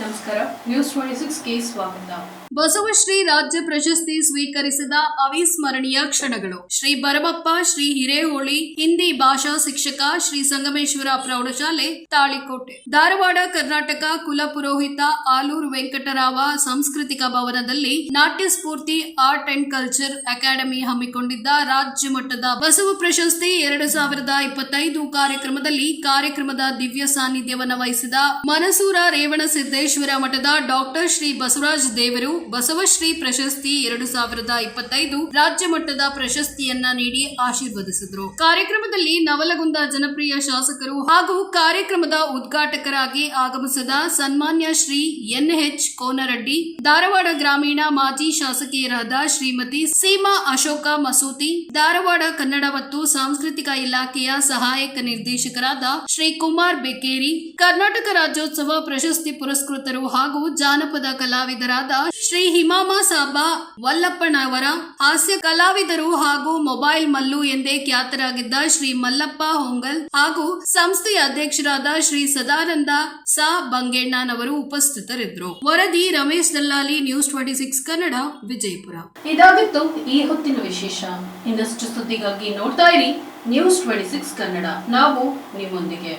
ನಮಸ್ಕಾರ. News twenty ಸಿಕ್ಸ್ಗೆ ಸ್ವಾಗತ. ಬಸವಶ್ರೀ ರಾಜ್ಯ ಪ್ರಶಸ್ತಿ ಸ್ವೀಕರಿಸಿದ ಅವಿಸ್ಮರಣೀಯ ಕ್ಷಣಗಳು. ಶ್ರೀ ಭರಮಪ್ಪ ಶ್ರೀ ಹಿರೇಹೊಳಿ, ಹಿಂದಿ ಭಾಷಾ ಶಿಕ್ಷಕ ಶ್ರೀ ಸಂಗಮೇಶ್ವರ ಪ್ರೌಢಶಾಲೆ, ತಾಳಿಕೋಟೆ. ಧಾರವಾಡ, ಕರ್ನಾಟಕ ಕುಲ ಪುರೋಹಿತ ಆಲೂರು ವೆಂಕಟರಾವ ಸಾಂಸ್ಕೃತಿಕ ಭವನದಲ್ಲಿ Natya Spoorthi art and culture academy ಹಮ್ಮಿಕೊಂಡಿದ್ದ ರಾಜ್ಯ ಮಟ್ಟದ ಬಸವ ಪ್ರಶಸ್ತಿ ಎರಡು ಸಾವಿರದ ಇಪ್ಪತ್ತೈದು ಕಾರ್ಯಕ್ರಮದಲ್ಲಿ ಕಾರ್ಯಕ್ರಮದ ದಿವ್ಯ ಸಾನ್ನಿಧ್ಯವನ್ನ ವಹಿಸಿದ ಮನಸೂರ ರೇವಣ ಸಿದ್ದೇಶ್ವರ ಮಠದ ಡಾಕ್ಟರ್ ಶ್ರೀ ಬಸವರಾಜ್ ದೇವರು ಬಸವಶ್ರೀ ಪ್ರಶಸ್ತಿ ಎರಡು ಸಾವಿರದ ಇಪ್ಪತ್ತೈದು ರಾಜ್ಯ ಮಟ್ಟದ ಪ್ರಶಸ್ತಿಯನ್ನ ನೀಡಿ ಆಶೀರ್ವದಿಸಿದರು. ಕಾರ್ಯಕ್ರಮದಲ್ಲಿ ನವಲಗುಂದ ಜನಪ್ರಿಯ ಶಾಸಕರು ಹಾಗೂ ಕಾರ್ಯಕ್ರಮದ ಉದ್ಘಾಟಕರಾಗಿ ಆಗಮಿಸಿದ ಸನ್ಮಾನ್ಯ ಶ್ರೀ ಎನ್ ಎಚ್ ಕೋನರೆಡ್ಡಿ, ಧಾರವಾಡ ಗ್ರಾಮೀಣ ಮಾಜಿ ಶಾಸಕಿಯರಾದ ಶ್ರೀಮತಿ ಸೀಮಾ ಅಶೋಕ ಮಸೂತಿ, ಧಾರವಾಡ ಕನ್ನಡ ಮತ್ತು ಸಾಂಸ್ಕೃತಿಕ ಇಲಾಖೆಯ ಸಹಾಯಕ ನಿರ್ದೇಶಕರಾದ ಶ್ರೀ ಕುಮಾರ್ ಬೆಕೇರಿ, ಕರ್ನಾಟಕ ರಾಜ್ಯೋತ್ಸವ ಪ್ರಶಸ್ತಿ ಪುರಸ್ಕೃತರು ಹಾಗೂ ಜಾನಪದ ಕಲಾವಿದರಾದ ಶ್ರೀ ಹಿಮಾಮ ಸಾಬಾ ವಲ್ಲಪ್ಪನವರ ಹಾಸ್ಯ ಕಲಾವಿದರು ಹಾಗೂ ಮೊಬೈಲ್ ಮಲ್ಲು ಎಂದೇ ಖ್ಯಾತರಾಗಿದ್ದ ಶ್ರೀ ಮಲ್ಲಪ್ಪ ಹೊಂಗಲ್ ಹಾಗೂ ಸಂಸ್ಥೆಯ ಅಧ್ಯಕ್ಷರಾದ ಶ್ರೀ ಸದಾನಂದ ಸಾ ಬಂಗೇಣ್ಣನವರು ಉಪಸ್ಥಿತರಿದ್ದರು. ವರದಿ Ramesh Dallali news twenty six Kannada, Vijayapura. ಇದಾಗಿತ್ತು ಈ ಹೊತ್ತಿನ ವಿಶೇಷ. ಇನ್ನಷ್ಟು ಸುದ್ದಿಗಾಗಿ ನೋಡ್ತಾ ಇರಿ ನ್ಯೂಸ್ ಟ್ವೆಂಟಿ ಸಿಕ್ಸ್ ಕನ್ನಡ. ನಾವು ನಿಮ್ಮೊಂದಿಗೆ.